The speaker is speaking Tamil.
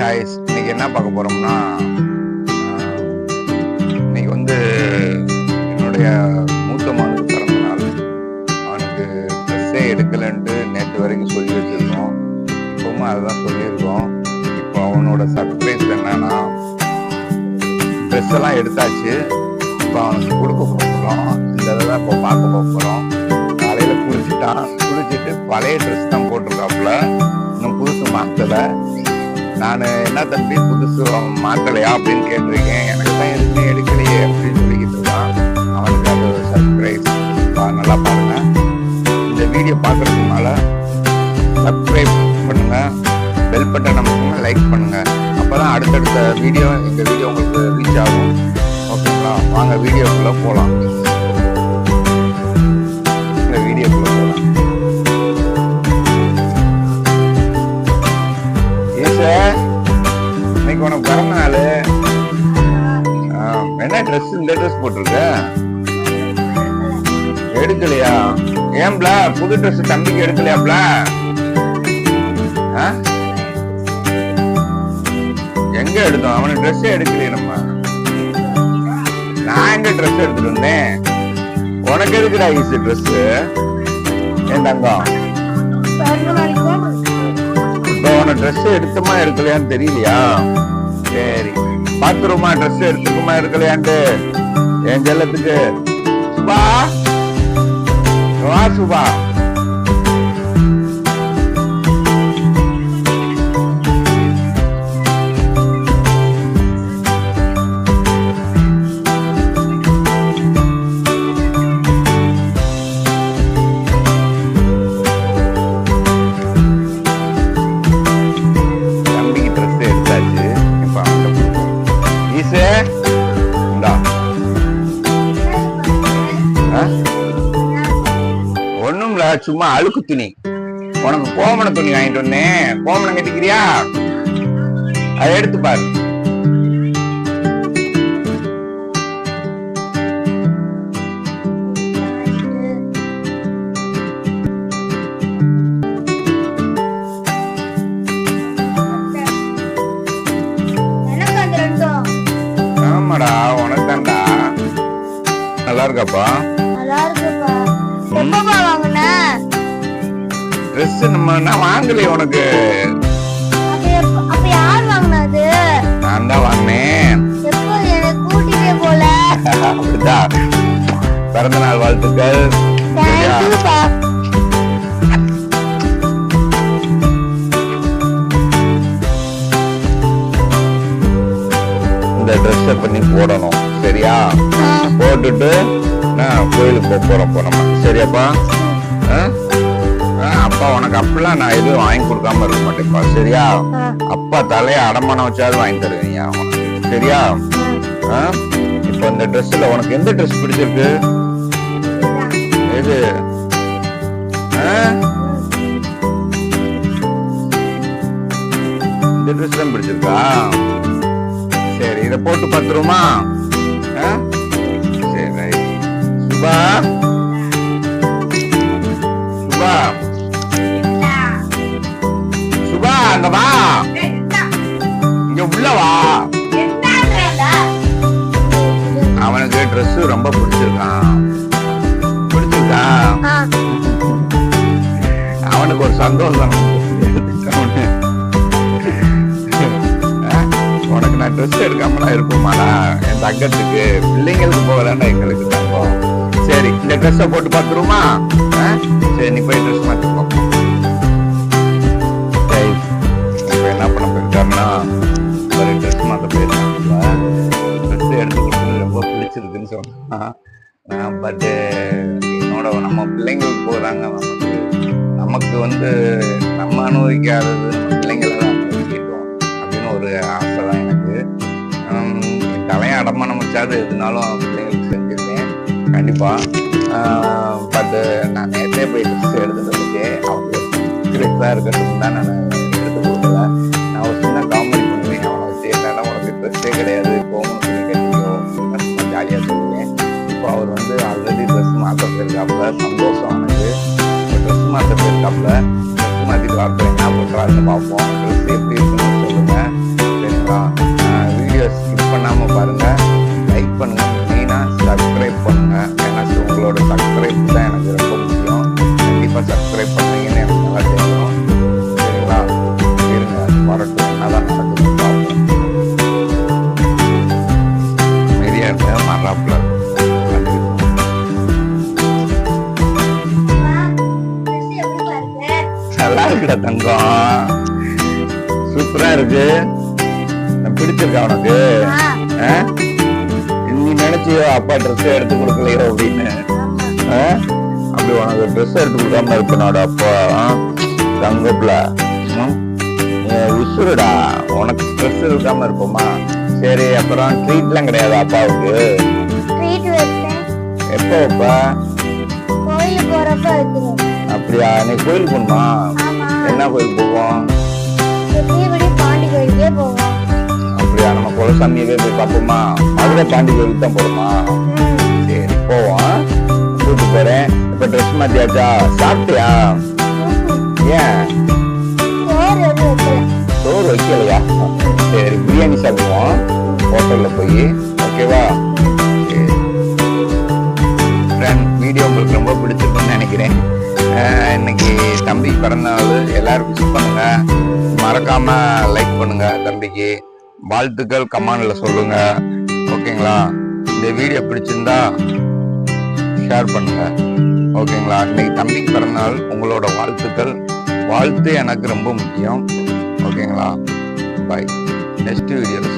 ஹாய்ஸ் இன்னைக்கு என்ன பார்க்க போறோம்னா இன்னைக்கு வந்து என்னுடைய மூத்த மகனுக்கு பிறந்த நாள் அவனுக்கு ட்ரெஸ்ஸே எடுக்கலைன்ட்டு நேற்று வரைக்கும் சொல்லி வச்சிருக்கோம் இப்பவும் அதுதான் சொல்லியிருக்கோம். இப்போ அவனோட சர்ப்ரைஸ் என்னன்னா ட்ரெஸ் எல்லாம் எடுத்தாச்சு. இப்போ அவனுக்கு கொடுக்க போகிறோம் இந்த இதெல்லாம் இப்போ பார்க்க போகிறோம் காலையில் குளிச்சுட்டான் குளிச்சுட்டு பழைய ட்ரெஸ் தான் போட்டிருக்காப்புல. இன்னும் புதுசு மாற்றலை நான் என்ன தம்பி புதுசு மாத்தலையா அப்படின்னு கேட்டிருக்கேன். எனக்கு தான் எதுவுமே எடுக்கலையே அப்படின்னு சொல்லிக்கிட்டு இருக்கான். அவனுக்கு அது ஒரு சர்ப்ரைஸ் நல்லா பாருங்க. இந்த வீடியோ பார்க்கறதுக்கு சப்ஸ்கிரைப் பண்ணுங்க. பெல் பட்டன் நமக்கு லைக் பண்ணுங்க. அப்பதான் அடுத்தடுத்த வீடியோ இந்த வீடியோ உங்களுக்கு ரீச் ஆகும். ஓகேங்களா வாங்க வீடியோக்குள்ள போகலாம் என்ன ட்ரெஸ் இந்த ட்ரெஸ் போட்டிருக்க? எடுக்கலையா? ஏன்ப்ல புது ட்ரெஸ் தம்பிக்கு எடுக்கலையாப்ல எங்க எடுத்தோம்? அவனுக்கு ட்ரெஸ் எடுக்கலையே நம்ம. நான் எங்க ட்ரெஸ் எடுத்துட்டு வந்தேன்? உனக்கு எதுக்குடா ஈஸி ட்ரெஸ் என் தங்கம்? இப்போ உன ட்ரெஸ் எடுத்தமா எடுக்கலையான்னு தெரியலையா? சரி. பாத்ரூமா ட்ரெஸ் எடுத்துக்குமா எடுக்கலையான்ட்டு என் செல்லத்துக்கு. சுபா? சுபா. ரூம்ல சும்மா அழுக்கு துணி. உனக்கு கோமண துணி வாங்கிட்டு வந்தேன். கோமணம் கட்டிக்கிறியா? அதை எடுத்து பாரு. ஆமாடா உனக்கு நல்லா இருக்காப்பா? நல்லா இருக்குப்பா. எப்பப்பா வாங்குன? ட்ரெஸ் நம்ம நான் வாங்கலையே உனக்கு? அப்ப யார் வாங்குனது நான் தான் வாங்கினேன். எப்போ எனக்கு கூட்டிட்டே போல? அப்படிதான் பிறந்த நாள் வாழ்த்துக்கள். சரியா? தேங்க்யூப்பா. இந்த ட்ரெஸ்ஸை பண்ணி போடணும்? சரியா? போட்டுட்டு கோயிலுக்கு போக போறோம் இப்போ நம்ம சரியாப்பா அப்பா உனக்கு அப்பெல்லாம் நான் எதுவும் வாங்கி கொடுக்காம இருக்க மாட்டேன்ப்பா. சரியா? அப்பா தலைய அடமானம் வச்சாவது வாங்கி தருவீங்க சரியா? இப்போ இந்த ட்ரெஸ்ல உனக்கு எந்த ட்ரெஸ் பிடிச்சிருக்கு? எது? இந்த ட்ரெஸ் தான் பிடிச்சிருக்கா? சரி இத போட்டு ரைட் சுபா சுபா சுபா அங்க வா. இங்க உள்ள வா. அவனுக்கு Dress ரொம்ப பிடிச்சிருக்கான். பிடிச்சிருக்கா? அவனுக்கு ஒரு சந்தோஷம். உனக்கு நான் ட்ரெஸ் எடுக்காமலாம் இருப்போமாடா என் தங்கத்துக்கு பிள்ளைங்களுக்கு போகலாண்டா எங்களுக்கு தங்கம். சரி இந்த ட்ரெஸ்ஸை போட்டு பார்த்துருமா சரி நீ போய் ட்ரெஸ் மாற்றிக்கோ இப்போ என்ன பண்ண போயிருக்காருன்னா ஒரு ட்ரெஸ் மாற்ற போயிருக்காங்க ட்ரெஸ் எடுத்து கொடுத்தது ரொம்ப பிடிச்சிருக்குன்னு சொன்னான் பட்டு என்னோட நம்ம பிள்ளைங்களுக்கு போகிறாங்க நமக்கு. நமக்கு வந்து நம்ம அனுபவிக்காதது நம்ம பிள்ளைங்களை தான் அனுபவிக்கட்டும் அப்படின்னு ஒரு ஆசை தான் எனக்கு. தலையை அடமானம் வச்சாது செஞ்சிருக்கேன் கண்டிப்பாக பட் நான் நேற்றே போய் ட்ரெஸ் எடுத்துட்டதுக்கு அவங்களுக்கு இருக்கட்டும் தான் நான் எடுத்து கொடுக்கல. நான் ஒரு சின்ன காமெடி பண்ணுவேன். அவனை வச்சு என்னால் உனக்கு ட்ரெஸ்ஸே கிடையாது. போகணும் சொல்லி ஜாலியாக சொல்லுவேன். இப்போ அவர் வந்து ஆல்ரெடி ட்ரெஸ் மாற்ற போயிருக்காப்புல. சந்தோஷம் அவனுக்கு. ட்ரெஸ் மாற்ற போயிருக்காப்புல. ட்ரெஸ் மாற்றிட்டு வரப்போ என்ன பண்ணுறாருன்னு பார்ப்போம். ட்ரெஸ் எப்படி பண்ணாமல் பாருங்கள் லைக் பண்ணுங்கள் சொல்லுங்க இருக்கு. நான் பிடிச்சிருக்கா உனக்கு? நீ நினைச்சியோ அப்பா ட்ரெஸ் எடுத்து கொடுக்கலையோ அப்படின்னு? அப்படி உனக்கு ட்ரெஸ் எடுத்து கொடுக்காம இருப்பனாடா அப்பா? தங்கப்புல. உசுருடா உனக்கு ஸ்ட்ரெஸ் இருக்காம இருப்போமா சரி அப்புறம் ட்ரீட்லாம் கிடையாது அப்பாவுக்கு? எப்போ கோயிலுக்கு வைக்கிறேன் அப்படியா? நீ கோயில் போகணுமா? என்ன கோயில் போவோம்? சுத்தியபடி பாண்டி கோயிலுக்கே போவோம். அப்படியா நம்ம குலசாமியவே போய் பார்ப்போமா? மதுரை பாண்டி கோயிலுக்கு தான் போறோமா? சரி போவோம். கூட்டு போறேன். இப்ப ட்ரெஸ் மாத்தியாச்சா? சாப்பிட்டியா. ஏன்? சோறு வைக்கலையா? சரி பிரியாணி சாப்பிடுவோம். ஹோட்டல்ல போய். ஓகேவா? இன்னைக்கு தம்பி பிறந்தநாள் எல்லாரும் விஷ் பண்ணுங்க. மறக்காம லைக் பண்ணுங்க தம்பிக்கு. வாழ்த்துக்கள் கமானில் சொல்லுங்க. ஓகேங்களா இந்த வீடியோ பிடிச்சிருந்தா ஷேர் பண்ணுங்க. ஓகேங்களா இன்னைக்கு தம்பிக்கு பிறந்தநாள் உங்களோட வாழ்த்துக்கள். வாழ்த்து எனக்கு ரொம்ப முக்கியம். ஓகேங்களா பாய் நெக்ஸ்ட் வீடியோவில்